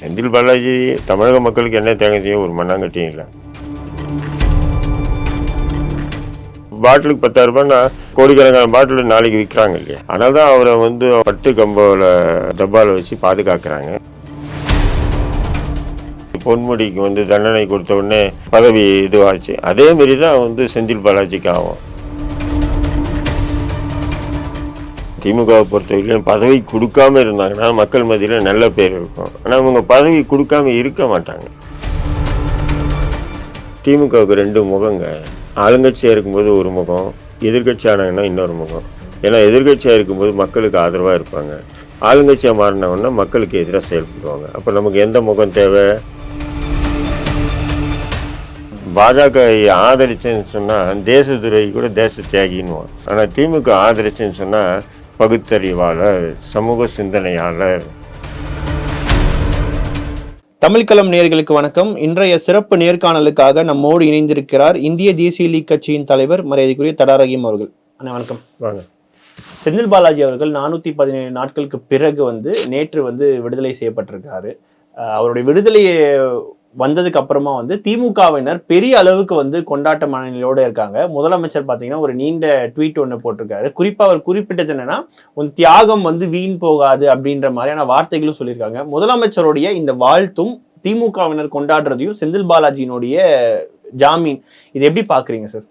செந்தில் பாலாஜி தமிழக மக்களுக்கு என்ன தேவை ஒரு மண்ணாங்கட்டியும் இல்லை. பாட்டிலுக்கு பத்தாயிரம் ரூபாய்னா கோடிக்கணக்கான பாட்டில் நாளைக்கு விற்கிறாங்க இல்லையா? அதனால தான் அவரை வந்து பட்டு கம்போல டப்பாவில் வச்சு பாதுகாக்கிறாங்க. பொன்முடிக்கு வந்து தண்டனை கொடுத்த உடனே பதவி இதுவாச்சு. அதே மாரி தான் வந்து செந்தில் பாலாஜிக்கு ஆகும். திமுகவை பொறுத்தவரையிலும் பதவி கொடுக்காம இருந்தாங்கன்னா மக்கள் மத்தியில் நல்ல பேர் இருக்கும். ஆனால் அவங்க பதவி கொடுக்காம இருக்க மாட்டாங்க. திமுகவுக்கு ரெண்டு முகங்க. ஆளுங்கட்சியாக இருக்கும்போது ஒரு முகம் எதிர்க்கட்சி ஆனாங்கன்னா இன்னொரு முகம். ஏன்னா எதிர்க்கட்சியாக இருக்கும்போது மக்களுக்கு ஆதரவாக இருப்பாங்க. ஆளுங்கட்சியாக மாறினவொன்னா மக்களுக்கு எதிராக செயல்படுவாங்க. அப்போ நமக்கு எந்த முகம் தேவை? பாஜக ஆதரிச்சேன்னு சொன்னால் தேச துறை கூட தேச தியாகின்னுவான். ஆனால் திமுக ஆதரிச்சேன்னு சொன்னால் பகுத்தறிவாளர் சமூக சிந்தனையாளர் தமிழ்களம் நேயர்களுக்கு வணக்கம். இன்றைய சிறப்பு நேர்காணலுக்காக நம்மோடு இணைந்திருக்கிறார் இந்திய தேசிய லீக் கட்சியின் தலைவர் மரியாதைக்குரிய தடா ரஹீம் அவர்கள். அண்ணா வணக்கம். செந்தில் பாலாஜி அவர்கள் நானூத்தி பதினேழு நாட்களுக்கு பிறகு வந்து நேற்று வந்து விடுதலை செய்யப்பட்டிருக்காரு. அவருடைய விடுதலை வந்ததுக்கு அப்புறமா வந்து திமுகவினர் பெரிய அளவுக்கு வந்து கொண்டாட்ட மனநிலையோட இருக்காங்க. முதலமைச்சர் பார்த்தீங்கன்னா ஒரு நீண்ட ட்வீட் ஒன்று போட்டிருக்காரு. குறிப்பாக அவர் குறிப்பிட்டது என்னன்னா உன் தியாகம் வந்து வீண் போகாது அப்படின்ற மாதிரியான வார்த்தைகளும் சொல்லியிருக்காங்க. முதலமைச்சருடைய இந்த வாழ்த்தும் திமுகவினர் கொண்டாடுறதையும் செந்தில் பாலாஜியினுடைய ஜாமீன். இது எப்படி பார்க்குறீங்க சார்?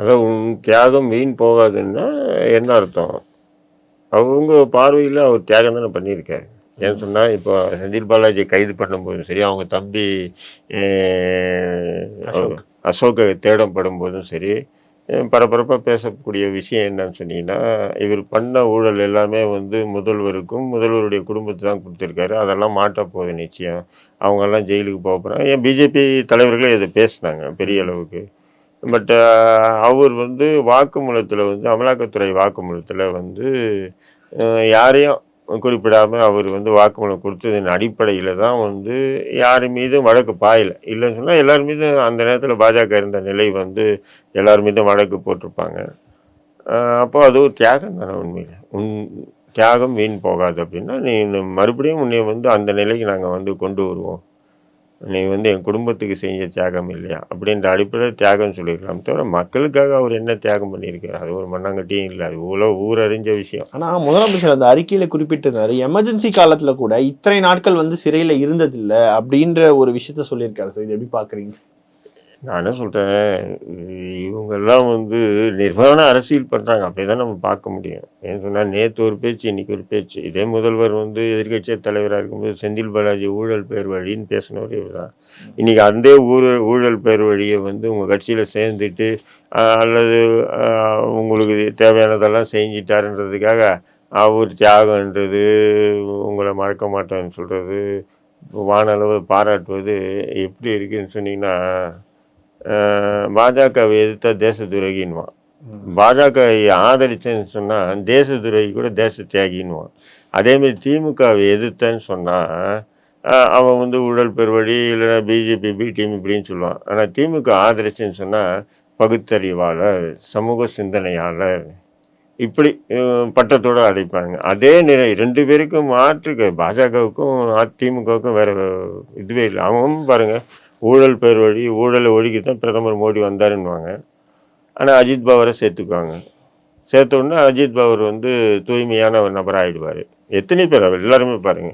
அதான் உன் தியாகம் வீண் போகாதுன்னா என்ன அர்த்தம்? அவங்க பார்வையில் அவர் தியாகம் தானே பண்ணியிருக்காரு. ஏன்னு சொன்னால் இப்போ செந்தில் பாலாஜி கைது பண்ணும்போதும் சரி அவங்க தம்பி அசோக். அசோக்கை தேடப்படும் போதும் சரி பரபரப்பாக பேசக்கூடிய விஷயம் என்னன்னு சொன்னீங்கன்னா இவர் பண்ண ஊழல் எல்லாமே வந்து முதல்வருக்கும் முதல்வருடைய குடும்பத்தை தான் கொடுத்துருக்காரு. அதெல்லாம் மாட்ட போகுது நிச்சயம். அவங்கெல்லாம் ஜெயிலுக்கு போக போகிறாங்க ஏன் பிஜேபி தலைவர்களே இதை பேசினாங்க பெரிய அளவுக்கு. பட் அவர் வந்து வாக்குமூலத்தில் வந்து அமலாக்கத்துறை வாக்குமூலத்தில் வந்து யாரையும் குறிப்பிடாமல் அவர் வந்து வாக்குமூலம் கொடுத்ததன் அடிப்படையில் தான் வந்து யார் மீதும் வழக்கு பாயலை. இல்லைன்னு சொன்னால் எல்லார் மீதும் அந்த நேரத்தில் பாஜக இருந்த நிலை வந்து எல்லார் மீதும் வழக்கு போட்டிருப்பாங்க. அப்போது அப்போ அது ஒரு தியாகம் தானே உண்மையில். உன் தியாகம் வீண் போகாது அப்படின்னா நீ மறுபடியும் உன்னை வந்து அந்த நிலைக்கு நாங்கள் வந்து கொண்டு வருவோம். நீ வந்து என் குடும்பத்துக்கு செஞ்ச தியாகம் இல்லையா? அப்படின்ற அடிப்படையில் தியாகம் சொல்லியிருக்கலாம். தவிர மக்களுக்காக அவர் என்ன தியாகம் பண்ணியிருக்காரு அது ஒரு மண்ணாங்கட்டியும் இல்லை. அது இவ்வளோ ஊரறிஞ்ச விஷயம். ஆனால் முதலமைச்சர் அந்த அறிக்கையில் குறிப்பிட்டிருந்தார் எமர்ஜென்சி காலத்தில் கூட இத்தனை நாட்கள் வந்து சிறையில் இருந்ததில்ல அப்படின்ற ஒரு விஷயத்த சொல்லியிருக்காரு. சார் இது எப்படி பார்க்குறீங்க நான் என்ன சொல்கிறேன் இவங்கெல்லாம் வந்து நிர்வாண அரசியல் பண்ணுறாங்க அப்படி தான் நம்ம பார்க்க முடியும். ஏன்னு சொன்னால் நேற்று ஒரு பேச்சு இன்றைக்கி ஒரு பேச்சு. இதே முதல்வர் வந்து எதிர்க்கட்சி தலைவராக இருக்கும்போது செந்தில் பாலாஜி ஊழல் பேர் வழின்னு பேசினவர் இவர் தான் இன்றைக்கி அந்த ஊழல் ஊழல் பேர் வழியை வந்து உங்கள் கட்சியில் சேர்ந்துட்டு அல்லது உங்களுக்கு தேவையானதெல்லாம் செஞ்சிட்டாருன்றதுக்காக அவர் தியாகன்றது உங்களை மறக்க மாட்டேன்னு சொல்கிறது வானளவு பாராட்டுவது எப்படி இருக்குன்னு சொன்னீங்கன்னா பாஜகவை எதிர்த்தா தேச துரோகின்வான் பாஜக ஆதரிச்சேன்னு சொன்னால் தேச துரோகி கூட தேச தியாகின்வான் அதேமாதிரி திமுகவை எதிர்த்தேன்னு சொன்னால் அவன் வந்து ஊழல் பெருவழி இல்லைன்னா பிஜேபி பி டீம் இப்படின்னு சொல்லுவான். ஆனால் திமுக ஆதரிச்சேன்னு சொன்னால் பகுத்தறிவாளர் சமூக சிந்தனையாளர் இப்படி பட்டத்தோட அழைப்பாங்க. அதே நிலை ரெண்டு பேருக்கும் மாற்று பாஜகவுக்கும் அதிமுகவுக்கும் வேற இதுவே இல்லை. அவங்க பாருங்க ஊழல் பேர் வழி ஊழலை ஒழுகி தான் பிரதமர் மோடி வந்தாருன்னுவாங்க. ஆனால் அஜித் பவரை சேர்த்துக்குவாங்க. சேர்த்த உடனே அஜித் பவர் வந்து தூய்மையான ஒரு நபர் ஆகிடுவார் எத்தனை பேர்? அவர் எல்லாருமே பாருங்க.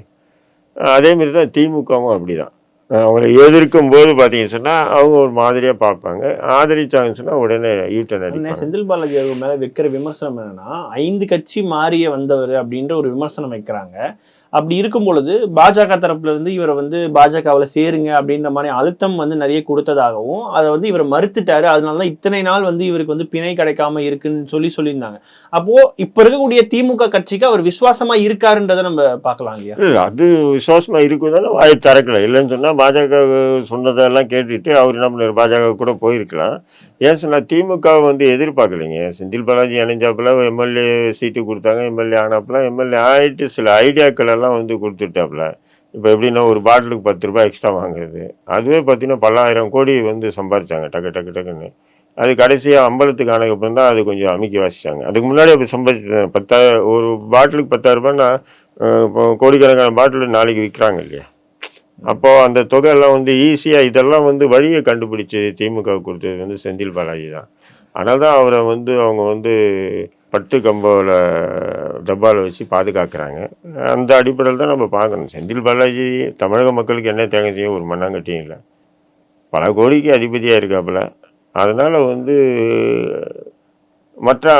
அதேமாரி தான் திமுகவும் அப்படி தான் அவங்கள எதிர்க்கும் போது பார்த்தீங்கன்னு சொன்னால் அவங்க ஒரு மாதிரியாக பார்ப்பாங்க. ஆதரிச்சாங்கன்னு சொன்னால் உடனே யூட்டன் அண்ணே, அடிப்பாங்க செந்தில் பாலாஜி அவர் மேல வைக்கிற விமர்சனம் என்னன்னா ஐந்து கட்சி மாறிய வந்தவர் அப்படின்ற ஒரு விமர்சனம் வைக்கிறாங்க. அப்படி இருக்கும் பொழுது பாஜக தரப்புல இருந்து இவரை வந்து பாஜகவில் சேருங்க அப்படின்ற மாதிரி அழுத்தம் வந்து நிறைய கொடுத்ததாகவும் அதை வந்து இவர் மறுத்துட்டாரு. அதனால தான் இத்தனை நாள் வந்து இவருக்கு வந்து பிணை கிடைக்காம இருக்குன்னு சொல்லி சொல்லியிருந்தாங்க. அப்போது இப்போ இருக்கக்கூடிய திமுக கட்சிக்கு அவர் விசுவாசமாக இருக்காருன்றதை நம்ம பார்க்கலாம் இல்லையா? அது விசுவாசமாக இருக்குதால வாய் திறக்கல. இல்லைன்னு சொன்னால் பாஜக சொன்னதெல்லாம் கேட்டுட்டு அவர் என்ன பாஜக கூட போயிருக்கலாம். ஏன் சொன்னால் திமுக வந்து எதிர்பார்க்கலைங்க. செந்தில் பாலாஜி இணைஞ்சாப்புல எம்எல்ஏ சீட்டு கொடுத்தாங்க. எம்எல்ஏ ஆனப்பெல்லாம் எம்எல்ஏ ஆகிட்டு சில ஐடியாக்கள் எல்லாம் வந்து கொடுத்துட்டாப்புல இப்போ எப்படின்னா ஒரு பாட்டிலுக்கு பத்து ரூபாய் எக்ஸ்ட்ரா வாங்குறது. அதுவே பார்த்தீங்கன்னா பல்லாயிரம் கோடி வந்து சம்பாரிச்சாங்க. டக்கு டக்கு டக்குன்னு. அது கடைசியாக அம்பலத்துக்கு ஆனதுக்கப்புறம் தான் அது கொஞ்சம் அமுக்கி வாசிச்சாங்க. அதுக்கு முன்னாடி அப்போ சம்பாதிச்சு பத்தாயிரம் ஒரு பாட்டிலுக்கு பத்தாயிரரூபான்னா இப்போ கோடிக்கணக்கான பாட்டில் நாளைக்கு விற்கிறாங்க இல்லையா? அப்போ அந்த தொகையெல்லாம் வந்து ஈஸியாக இதெல்லாம் வந்து வழியை கண்டுபிடிச்சி திமுக கொடுத்தது வந்து செந்தில் பாலாஜி தான். அதனால தான் அவரை வந்து அவங்க வந்து பட்டு கம்பவில் டப்பாவில் வச்சு பாதுகாக்கிறாங்க. அந்த அடிப்படையில் தான் நம்ம பார்க்கணும். செந்தில் பாலாஜி தமிழக மக்களுக்கு என்ன தேங்க செய்யும் ஒரு மண்ணாங்கட்டியும் இல்லை பல கோடிக்கு அதிபதியாக இருக்காப்புல. அதனால் வந்து மற்ற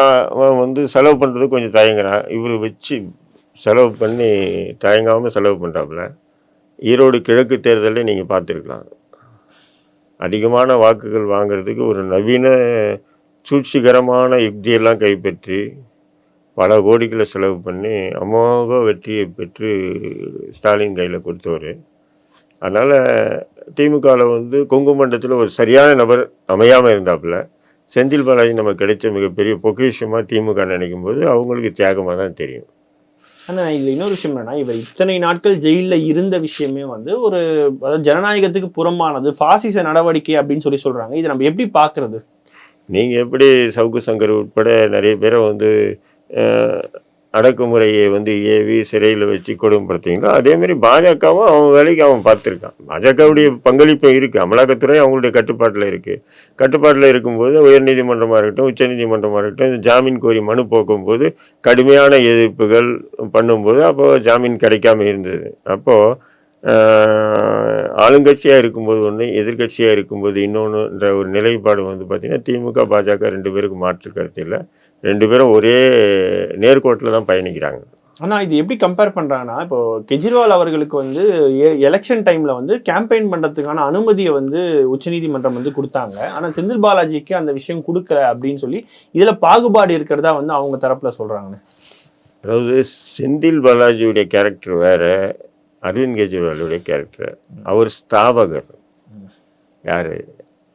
வந்து செலவு பண்ணுறது கொஞ்சம் தயங்குறான் இவர் வச்சு செலவு பண்ணி தயங்காமல் செலவு பண்ணுறாப்புல ஈரோடு கிழக்கு தேர்தலில் நீங்கள் பார்த்துருக்கலாம். அதிகமான வாக்குகள் வாங்குறதுக்கு ஒரு நவீன சூழ்ச்சிகரமான யுக்தியெல்லாம் கைப்பற்றி பல கோடிகளை செலவு பண்ணி அமோக வெற்றியை பெற்று ஸ்டாலின் கையில் கொடுத்தவர். அதனால் திமுகவில் வந்து கொங்கு மண்டலத்தில் ஒரு சரியான நபர் அமையாமல் இருந்தாப்புல செந்தில் பாலாஜி நமக்கு கிடைச்ச மிகப்பெரிய பொக்கிஷமாக திமுக நினைக்கும் போது அவங்களுக்கு தியாகமாக தான் தெரியும். ஆனால் இதில் இன்னொரு விஷயம் என்னன்னா இவர் இத்தனை நாட்கள் ஜெயிலில் இருந்த விஷயமே வந்து ஒரு அதாவது ஜனநாயகத்துக்கு புறமானது ஃபாசிச நடவடிக்கை அப்படின்னு சொல்லி சொல்கிறாங்க இதை நம்ம எப்படி பார்க்குறது? நீங்கள் எப்படி சவுக்கு சங்கர் உட்பட நிறைய பேரை வந்து அடக்குமுறையை வந்து ஏவி சிறையில் வச்சு கொடுமைப்படுத்திங்களோ அதேமாரி பாஜகவும் அவன் வேலைக்கு அவன் பார்த்துருக்கான். பாஜகவுடைய பங்களிப்பு இருக்குது அமலாக்கத்துறை அவங்களுடைய கட்டுப்பாட்டில் இருக்குது கட்டுப்பாட்டில் இருக்கும்போது உயர்நீதிமன்றமாக இருக்கட்டும் உச்சநீதிமன்றமாக இருக்கட்டும் இந்த ஜாமீன் கோரி மனு போக்கும்போது கடுமையான எதிர்ப்புகள் பண்ணும்போது அப்போது ஜாமீன் கிடைக்காம இருந்தது. அப்போது ஆளுங்கட்சியாக இருக்கும்போது ஒன்று எதிர்க்கட்சியாக இருக்கும்போது இன்னொன்றுன்ற ஒரு நிலைப்பாடு வந்து பார்த்திங்கன்னா திமுக பாஜக ரெண்டு பேருக்கு மாற்று கருத்து இல்லை. ரெண்டு பேரும் ஒரே நேர்கோட்டில் தான் பயணிக்கிறாங்க. ஆனா இது எப்படி கம்பேர் பண்றாங்கன்னா இப்போ கெஜ்ரிவால் அவர்களுக்கு வந்து எலெக்ஷன் டைம்ல வந்து கேம்பெயின் பண்றதுக்கான அனுமதியை வந்து உச்சநீதிமன்றம் வந்து கொடுத்தாங்க. ஆனா செந்தில் பாலாஜிக்கு அந்த விஷயம் கொடுக்கல அப்படின்னு சொல்லி இதுல பாகுபாடு இருக்கிறதா வந்து அவங்க தரப்புல சொல்றாங்க அதாவது செந்தில் பாலாஜியுடைய கேரக்டர் வேற அரவிந்த் கெஜ்ரிவாலுடைய கேரக்டர் அவர் ஸ்தாபகர். யார்?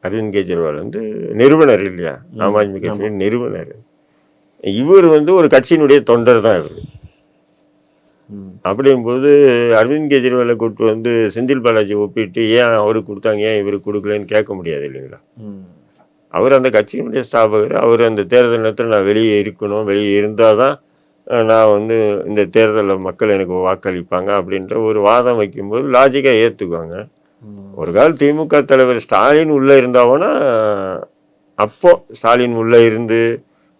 அரவிந்த் கெஜ்ரிவால் வந்து நிறுவனர் இல்லையா? ஆம் ஆத்மி கட்சியின் நிறுவனர். இவர் வந்து ஒரு கட்சியினுடைய தொண்டர் தான் இவர். அப்படிங்கும்போது அரவிந்த் கெஜ்ரிவாலை கூப்பிட்டு வந்து செந்தில் பாலாஜி ஒப்பிட்டு ஏன் அவருக்கு கொடுத்தாங்க ஏன் இவருக்கு கொடுக்கலன்னு கேட்க முடியாது இல்லைங்களா? அவர் அந்த கட்சியினுடைய ஸ்தாபகர். அவர் அந்த தேர்தல் நேரத்தில் நான் வெளியே இருக்கணும் வெளியே இருந்தால் தான் நான் வந்து இந்த தேர்தலில் மக்கள் எனக்கு வாக்களிப்பாங்க அப்படின்ற ஒரு வாதம் வைக்கும்போது லாஜிக்காக ஏற்றுக்குவாங்க ஒரு கால் திமுக தலைவர் ஸ்டாலின் உள்ளே இருந்தாவோன்னா அப்போ ஸ்டாலின் உள்ளே இருந்து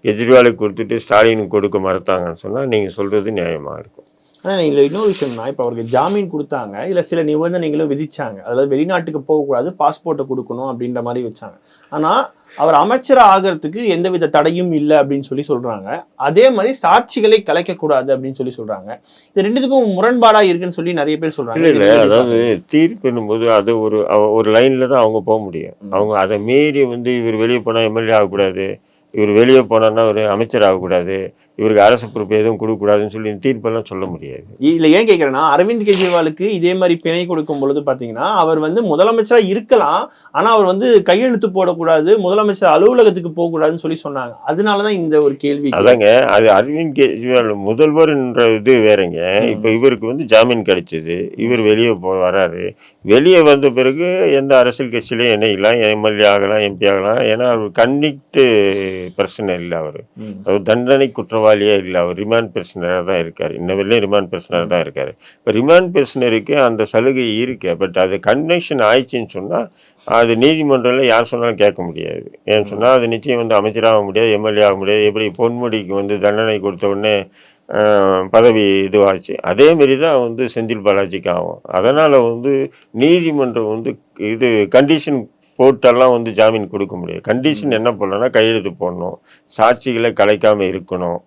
கெஜ்ரிவாலுக்கு கொடுத்துட்டு ஸ்டாலினுக்கு கொடுக்க மறுத்தாங்கன்னு சொன்னால் நீங்கள் சொல்கிறது நியாயமாக இருக்கும். ஆனா இதுல இன்னொரு விஷயம்னா இப்போ அவருக்கு ஜாமீன் கொடுத்தாங்க. இதுல சில நிபந்தனைகளும் விதிச்சாங்க. அதாவது வெளிநாட்டுக்கு போகக்கூடாது பாஸ்போர்ட்டை கொடுக்கணும் அப்படின்ற மாதிரி வச்சாங்க. ஆனா அவர் அமைச்சர் ஆகிறதுக்கு எந்தவித தடையும் இல்லை அப்படின்னு சொல்லி சொல்றாங்க. அதே மாதிரி சாட்சிகளை கலைக்கக்கூடாது அப்படின்னு சொல்லி சொல்றாங்க. இது ரெண்டுத்துக்கும் முரண்பாடா இருக்குன்னு சொல்லி நிறைய பேர் சொல்றாங்க. இல்லை இல்லை. அதாவது தீர்ப்புன்னும் போது அது ஒரு ஒரு லைனில் தான் அவங்க போக முடியும். அவங்க அதை மீறி வந்து இவர் வெளியே போனால் எம்எல்ஏ ஆகக்கூடாது. இவர் வெளியே போனான்னா ஒரு அமைச்சர் ஆகக்கூடாது. இவருக்கு அரசு பொறுப்பு எதுவும் கொடுக்கக்கூடாதுன்னு சொல்லி தீர்ப்பெல்லாம் சொல்ல முடியாது. இதுல ஏன் கேக்குறேன்னா அரவிந்த் கெஜ்ரிவாலுக்கு இதே மாதிரி பிணை கொடுக்கும் பொழுது பாத்தீங்கன்னா அவர் வந்து முதலமைச்சரா இருக்கலாம் ஆனா அவர் வந்து கையெழுத்து போடக்கூடாது முதலமைச்சர் அலுவலகத்துக்கு போக கூடாதுன்னு சொல்லி சொன்னாங்க. அதனாலதான் இந்த ஒரு கேள்வி அதாங்க அது அரவிந்த் கெஜ்ரிவால் முதல்வர்ன்ற இது வேறங்க. இப்போ இவருக்கு வந்து ஜாமீன் கிடைச்சது. இவர் வெளியே போ வராரு. வெளியே வந்த பிறகு எந்த அரசியல் கட்சியிலையும் இணையலாம் எம்எல்ஏ ஆகலாம் எம்பி ஆகலாம் ஏன்னா அவர் கன்விக்டு பிரச்சனை இல்லை அவர். அவர் தண்டனை குற்றவாளியே இல்லை அவர் ரிமாண்ட் பிரச்சனராக தான் இருக்கார். இன்ன வரையிலும் ரிமாண்ட் பிரச்சனராக தான் இருக்கார். இப்போ ரிமாண்ட் பிரச்சனருக்கு அந்த சலுகை இருக்கு பட் அது கன்வென்ஷன் ஆயிடுச்சுன்னு சொன்னால் அது நீதிமன்றத்தில் யார் சொன்னாலும் கேட்க முடியாது. ஏன்னு சொன்னால் அது நிச்சயம் வந்து அமைச்சராக முடியாது எம்எல்ஏ ஆக முடியாது எப்படி பொன்முடிக்கு வந்து தண்டனை கொடுத்த உடனே பதவி இதுவாச்சு. அதேமாரி தான் வந்து செந்தில் பாலாஜிக்கு ஆகும். அதனால் வந்து நீதிமன்றம் வந்து இது கண்டிஷன் போட்டெல்லாம் வந்து ஜாமீன் கொடுக்க முடியாது. கண்டிஷன் என்ன பண்ணலன்னா கையெழுத்து போடணும். சாட்சிகளை கலைக்காமல் இருக்கணும்.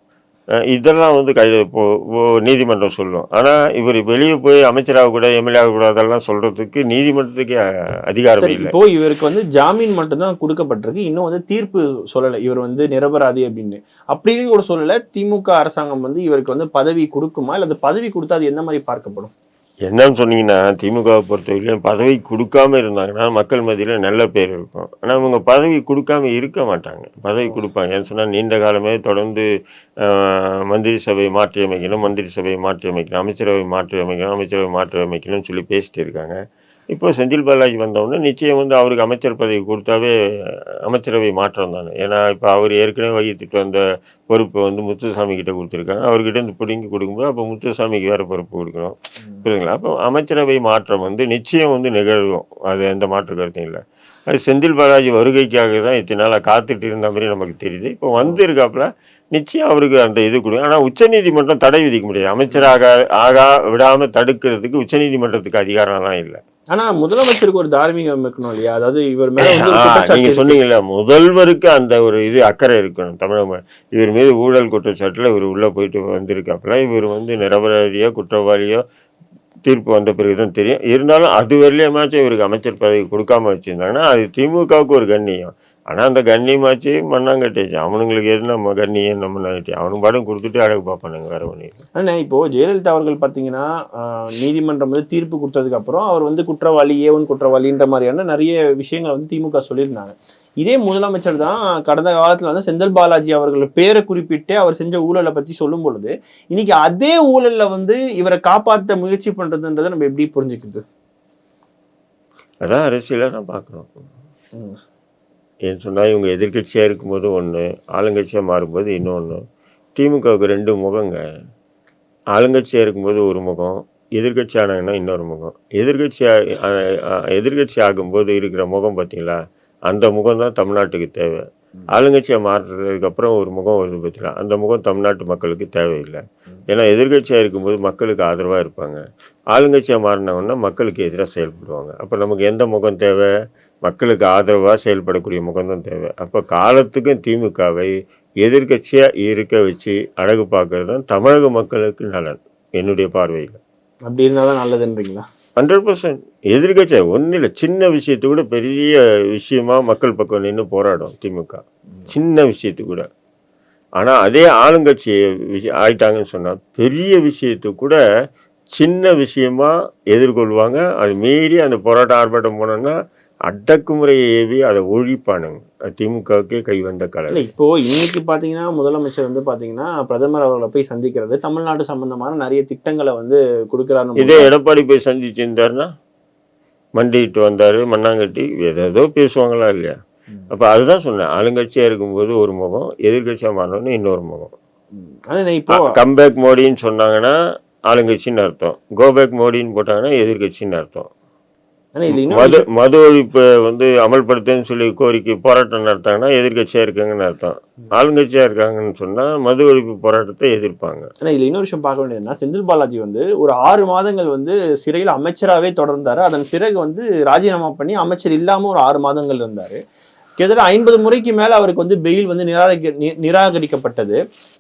இதெல்லாம் வந்து ஓ- நீதிமன்றம் சொல்லும். ஆனால் இவர் வெளியே போய் அமைச்சராகக்கூடாது எம்எல்ஏ ஆகக்கூடாதெல்லாம் சொல்கிறதுக்கு நீதிமன்றத்துக்கு அதிகாரம் இல்லை. இப்போ இவருக்கு வந்து ஜாமீன் மட்டும்தான் கொடுக்கப்பட்டிருக்கு. இன்னும் வந்து தீர்ப்பு சொல்லலை. இவர் வந்து நிரபராதி அப்படின்னு. அப்படி கூட சொல்லலை. திமுக அரசாங்கம் வந்து இவருக்கு வந்து பதவி கொடுக்குமா? இல்ல அது பதவி கொடுத்தா அது எந்த மாதிரி பார்க்கப்படும்? என்னன்னு சொன்னீங்கன்னா திமுகவை பொறுத்தவரையிலும் பதவி கொடுக்காம இருந்தாங்கன்னா மக்கள் மத்தியில் நல்ல பேர் இருக்கும். ஆனால் அவங்க பதவி கொடுக்காம இருக்க மாட்டாங்க. பதவி கொடுப்பாங்க. ஏன்னு சொன்னால் நீண்ட காலமே தொடர்ந்து மந்திரி சபை மாற்றி அமைக்கணும் மந்திரி சபை மாற்றி அமைக்கணும் அமைச்சரவை மாற்றி அமைக்கணும் அமைச்சரவை மாற்றி அமைக்கணும்னு சொல்லி பேசிட்டு இருக்காங்க. இப்போ செந்தில் பாலாஜி வந்தவுடனே நிச்சயம் வந்து அவருக்கு அமைச்சர் பதவி கொடுத்தாவே அமைச்சரவை மாற்றம் தானே. ஏன்னா இப்போ அவர் ஏற்கனவே வகித்துட்டு வந்த பொறுப்பை வந்து முத்துசாமி கிட்ட கொடுத்துருக்காங்க. அவர்கிட்ட இருந்து பிடுங்கி கொடுக்கும்போது அப்போ முத்துசாமிக்கு வேறு பொறுப்பு கொடுக்கணும். புரியுதுங்களா? அப்போ அமைச்சரவை மாற்றம் வந்து நிச்சயம் வந்து நிகழும். அது எந்த மாற்று கருத்தும் இல்லை. அது செந்தில் பாலாஜி வருகைக்காக தான் இத்தனை நாளாக காத்துட்டு இருந்த மாதிரி நமக்கு தெரியுது. இப்போ வந்திருக்காப்புல நிச்சயம் அவருக்கு அந்த இது கொடுக்கும். ஆனால் உச்சநீதிமன்றம் தடை விதிக்க முடியாது. அமைச்சராக ஆகா விடாமல் தடுக்கிறதுக்கு உச்சநீதிமன்றத்துக்கு அதிகாரம்லாம் இல்லை. ஆனா முதலமைச்சருக்கு ஒரு தார்மீகம் இருக்கணும் இல்லையா? அதாவது இவர் மேல நீங்க. சொன்னீங்கல்ல முதல்வருக்கு அந்த ஒரு இது அக்கறை இருக்கணும். தமிழக இவர் மீது ஊழல் குற்றச்சாட்டுல இவர் உள்ள போயிட்டு வந்திருக்காப்புல இவர் வந்து நிரபராதியோ குற்றவாளியோ தீர்ப்பு வந்த பிறகுதான் தெரியும். இருந்தாலும் அது வரலையமாச்சும் இவருக்கு அமைச்சர் பதவி கொடுக்காம வச்சிருந்தாங்கன்னா அது திமுகவுக்கு ஒரு கண்ணியம். ஆனா அந்த கண்ணியமாச்சு மண்ணாங்கட்டிச்சு அவனுங்களுக்கு எது நம்ம கண்ணியம் நம்ம நகட்டி அவனுக்கு பாடம் கொடுத்துட்டு அழகு பார்ப்பானுங்க வேற ஒண்ணு இல்ல. ஆனா இப்போ ஜெயலலிதா அவர்கள் பாத்தீங்கன்னா ஆஹ், நீதிமன்றம் வந்து தீர்ப்பு கொடுத்ததுக்கு அப்புறம் அவர் வந்து குற்றவாளி ஏவன் குற்றவாளின்ற மாதிரியான நிறைய விஷயங்களை வந்து திமுக சொல்லியிருந்தாங்க. இதே முதலமைச்சர் தான் கடந்த காலத்துல வந்து செந்தில் பாலாஜி அவர்கள் பேரை குறிப்பிட்டு அவர் செஞ்ச ஊழலை பத்தி சொல்லும் பொழுது இன்னைக்கு அதே ஊழல்ல வந்து இவரை காப்பாத்த முயற்சி பண்றதுன்றதை நம்ம எப்படி புரிஞ்சுக்கிறது? அதான் அரசியலை நான் பார்க்குறோம். ஏன்னு சொன்னால் இவங்க எதிர்க்கட்சியாக இருக்கும்போது ஒன்று ஆளுங்கட்சியாக மாறும்போது இன்னொன்று திமுகவுக்கு ரெண்டு முகங்க. ஆளுங்கட்சியாக இருக்கும்போது ஒரு முகம் எதிர்க்கட்சி ஆனாங்கன்னா இன்னொரு முகம். எதிர்க்கட்சி எதிர்க்கட்சி ஆகும்போது இருக்கிற முகம் பார்த்தீங்களா அந்த முகம் தான் தமிழ்நாட்டுக்கு தேவை. ஆளுங்கட்சியாக மாறுறதுக்கப்புறம் ஒரு முகம் வருது பார்த்தீங்களா அந்த முகம் தமிழ்நாட்டு மக்களுக்கு தேவையில்லை. ஏன்னா எதிர்க்கட்சியாக இருக்கும்போது மக்களுக்கு ஆதரவாக இருப்பாங்க. ஆளுங்கட்சியாக மாறினவொன்னா மக்களுக்கு எதிராக செயல்படுவாங்க. அப்போ நமக்கு எந்த முகம் தேவை? மக்களுக்கு ஆதரவாக செயல்படக்கூடிய முகம்தான் தேவை. அப்போ காலத்துக்கும் திமுகவை எதிர்க்கட்சியாக இருக்க வச்சு அழகு பார்க்கறது தான் தமிழக மக்களுக்கு நலன் என்னுடைய பார்வையில். அப்படி இருந்தாதான் நல்லதுன்றீங்களா? ஹண்ட்ரட் பர்சன்ட் எதிர்கட்சி ஒன்றும் இல்லை சின்ன விஷயத்து கூட பெரிய விஷயமா மக்கள் பக்கம் நின்று போராடும் திமுக. சின்ன விஷயத்து கூட. ஆனால் அதே ஆளுங்கட்சி விஷயம் ஆயிட்டாங்கன்னு சொன்னால் பெரிய விஷயத்து கூட சின்ன விஷயமா எதிர்கொள்வாங்க. அது மீறி அந்த போராட்டம் ஆர்ப்பாட்டம் போனோன்னா அடக்குமுறையை ஏவி அதை ஒழிப்பானுங்க. திமுகவுக்கே கை வந்த கலை இப்போ இன்னைக்கு பாத்தீங்கன்னா முதலமைச்சர் வந்து பாத்தீங்கன்னா பிரதமர் அவர்களை போய் சந்திக்கிறது தமிழ்நாடு சம்பந்தமான நிறைய திட்டங்களை வந்து கொடுக்கிறாரு இதே எடப்பாடி போய் சந்திச்சிருந்தாருன்னா மண்டிட்டு வந்தார் மண்ணாங்கட்டி ஏதேதோ பேசுவாங்களா இல்லையா? அப்போ அதுதான் சொன்னேன். ஆளுங்கட்சியாக இருக்கும்போது ஒரு முகம் எதிர்கட்சியாக மாறணும்னு இன்னொரு முகம். இப்போ கம்பேக் மோடின்னு சொன்னாங்கன்னா ஆளுங்கட்சின்னு அர்த்தம். கோபேக் மோடின்னு போட்டாங்கன்னா எதிர்கட்சின்னு அர்த்தம். மது மது ஒழிப்பை வந்து அமல்படுத்துன்னு சொல்லி கோரிக்கை போராட்டம் நடத்தாங்கன்னா எதிர்கட்சியாக இருக்காங்கன்னு அர்த்தம். ஆளுங்கட்சியாக இருக்காங்கன்னு சொன்னால் மது ஒழிப்பு போராட்டத்தை எதிர்ப்பாங்க. ஆனா இதுல இன்னொரு விஷயம் பார்க்க வேண்டியதுன்னா செந்தில் பாலாஜி வந்து ஒரு ஆறு மாதங்கள் வந்து சிறையில் அமைச்சராகவே தொடர்ந்தாரு. அதன் பிறகு வந்து ராஜினாமா பண்ணி அமைச்சர் இல்லாம ஒரு ஆறு மாதங்கள் இருந்தாரு. கிட்டத்தட்ட ஐம்பது முறைக்கு மேல அவருக்கு வந்து பெயில் வந்து நிராகரிக்க நிராகரிக்கப்பட்டது.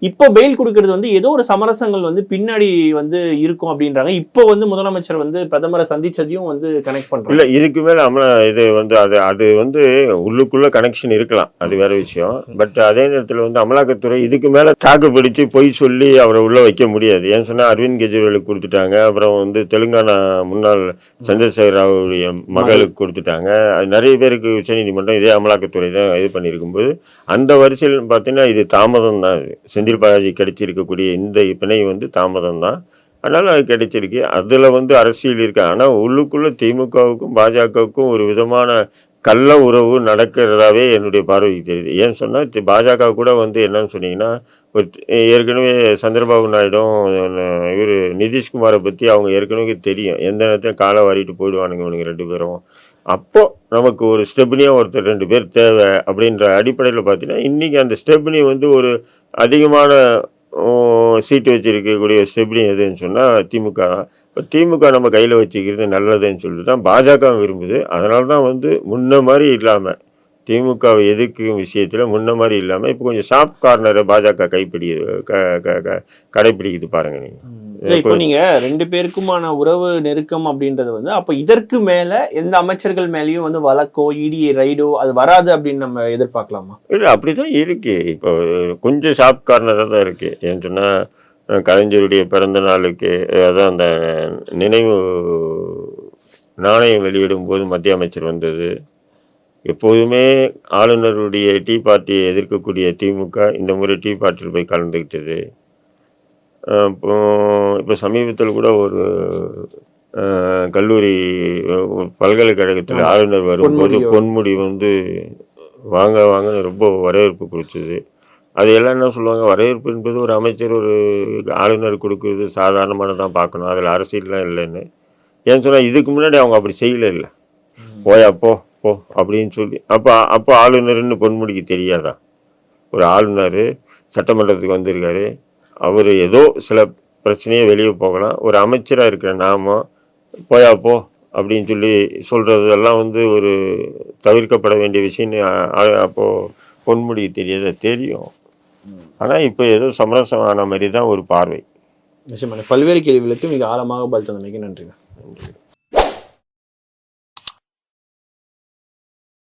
இப்போ பெயில் கொடுக்கறது வந்து ஏதோ ஒரு சமரசங்கள் வந்து பின்னாடி வந்து இருக்கும் அப்படின்றாங்க. இப்போ வந்து முதலமைச்சர் வந்து பிரதமரை சந்திச்சதையும் வந்து கனெக்ட் பண்றாங்க. இல்லை இதுக்கு மேலே அமல இது வந்து அது அது வந்து உள்ளுக்குள்ளே கனெக்ஷன் இருக்கலாம். அது வேற விஷயம். பட் அதே நேரத்தில் வந்து அமலாக்கத்துறை இதுக்கு மேலே தாக்கு பிடிச்சு பொய் சொல்லி அவரை உள்ளே வைக்க முடியாது. ஏன்னு சொன்னால் அரவிந்த் கெஜ்ரிவாலுக்கு கொடுத்துட்டாங்க. அப்புறம் வந்து தெலுங்கானா முன்னாள் சந்திரசேகர் ராவுடைய மகளுக்கு கொடுத்துட்டாங்க. நிறைய பேருக்கு உச்சநீதிமன்றம் இதே அமலாக்கத்துறை தான் இது பண்ணியிருக்கும்போது அந்த வரிசையில் பார்த்தீங்கன்னா இது தாமதம் தான் இது. செந்தில் பாலாஜி கிடைச்சிருக்கக்கூடிய இந்த பிணை வந்து தாமதம் தான். அதனால் அது கிடைச்சிருக்கு. அதில் வந்து அரசியல் இருக்கு. ஆனால் உள்ளுக்குள்ளே திமுகவுக்கும் பாஜகவுக்கும் ஒரு விதமான கள்ள உறவு நடக்கிறதாவே என்னுடைய பார்வைக்கு தெரியுது. ஏன்னு சொன்னால் பாஜக கூட வந்து என்னன்னு சொன்னீங்கன்னா ஒரு ஏற்கனவே சந்திரபாபு நாயுடும் இவர் நிதிஷ்குமாரை பற்றி அவங்க ஏற்கனவே தெரியும். எந்த நேரத்தையும் காலை வாரிட்டு போயிடுவானுங்க இவனுங்க ரெண்டு பேரும். அப்போ நமக்கு ஒரு ஸ்டெப்னியாக ஒருத்தர் ரெண்டு பேர் தேவை அப்படின்ற அடிப்படையில் பார்த்தீங்கன்னா இன்றைக்கி அந்த ஸ்டெப்னி வந்து ஒரு அதிகமான சீட்டு வச்சுருக்கக்கூடிய ஸ்டெப்னி எதுன்னு சொன்னால் திமுக தான். இப்போ திமுக நம்ம கையில் வச்சுக்கிறது நல்லதுன்னு சொல்லிட்டு தான் பாஜக விரும்புது அதனால தான் வந்து முன்ன மாதிரி இல்லாமல் திமுகவை எதிர்க்கும் விஷயத்தில் முன்ன மாதிரி இல்லாமல் இப்போ கொஞ்சம் ஷாப் கார்னரை பாஜக கைப்பிடிக்குது க க க கடைப்பிடிக்குது பாருங்க நீங்கள் இப்போ நீங்க ரெண்டு பேருக்குமான உறவு நெருக்கம் அப்படின்றது வந்து அப்ப இதற்கு மேல எந்த அமைச்சர்கள் மேலயும் வந்து வழக்கோ இடி ரைடோ அது வராது அப்படின்னு நம்ம எதிர்பார்க்கலாமா? இல்லை அப்படி தான் இருக்கு. இப்போ கொஞ்சம் ஷாப் கார்னராக தான் இருக்கு. ஏன்னு சொன்னால் கலைஞருடைய பிறந்த நாளுக்கு அதான் அந்த நினைவு நாணயம் வெளியிடும் போது மத்திய அமைச்சர் வந்தது. எப்போதுமே ஆளுநருடைய டீ பார்ட்டியை எதிர்க்கக்கூடிய திமுக இந்த முறை டீ பார்ட்டியில் போய் கலந்துக்கிட்டது. இப்போ இப்போ சமீபத்தில் கூட ஒரு கல்லூரி பல்கலைக்கழகத்தில் ஆளுநர் வரும்போது பொன்முடி வந்து வாங்க வாங்கன்னு ரொம்ப வரவேற்பு கொடுத்தது. அது எல்லாம் என்ன சொல்லுவாங்க? வரவேற்பு என்பது ஒரு அமைச்சர் ஒரு ஆளுநர் கொடுக்குறது சாதாரணமானதான் பார்க்கணும். அதில் அரசியல்லாம் இல்லைன்னு. ஏன்னு சொன்னால் இதுக்கு முன்னாடி அவங்க அப்படி செய்யல இல்லை. போயா போ. போ அப்படின்னு சொல்லி அப்போ அப்போ ஆளுநர்னு பொன்முடிக்கு தெரியாதா? ஒரு ஆளுநர் சட்டமன்றத்துக்கு வந்திருக்காரு. அவர் ஏதோ சில பிரச்சனையே வெளியே போகலாம். ஒரு அமைச்சராக இருக்கிற நாம போயா போ அப்படின்னு சொல்லி சொல்கிறதெல்லாம் வந்து ஒரு தவிர்க்கப்பட வேண்டிய விஷயம்னு அ- அ- அப்போ பொன்முடிக்கு தெரியாத? தெரியும். ஆனால் இப்போ ஏதோ சமரசமான மாதிரி தான் ஒரு பார்வை. நிச்சயமா. பல்வேறு கேள்விகளுக்கு மிக ஆழமாக பதில் தந்தமைக்கு நன்றிங்க. நன்றி.